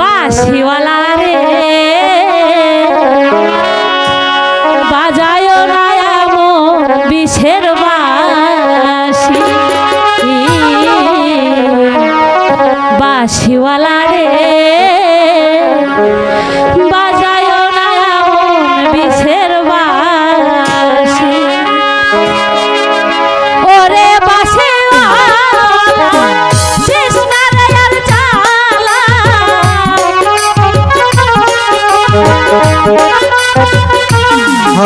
বাসিওয়ালা রে। বাজায় না এমন বিষের বা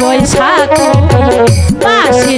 বৈশাখ মাসি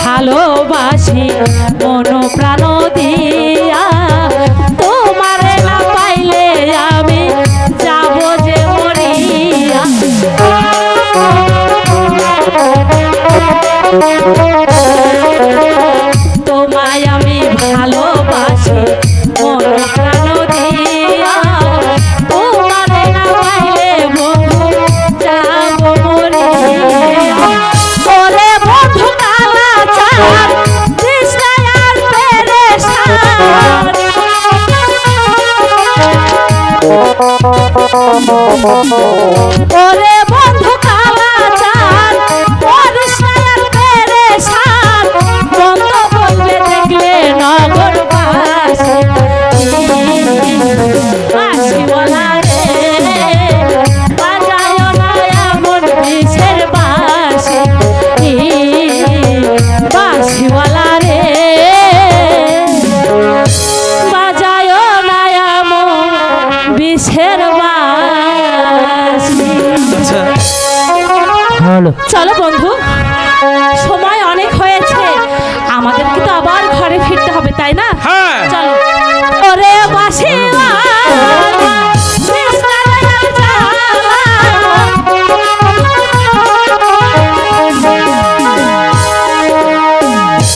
ভালোবাসি মনো প্রাণ ভালোবাসি, মন প্রাণ দিয়া। তোমারে না পাইলে বন্ধু যাব মরে বলে বন্ধু নানা চার কৃষ্ণার পেরে সার বলে চলো বন্ধু। সময় অনেক হয়েছে। আমাদেরকে তো আবার ঘরে ফিরতে হবে তাই না? হ্যাঁ। চলো। ওরে বাসে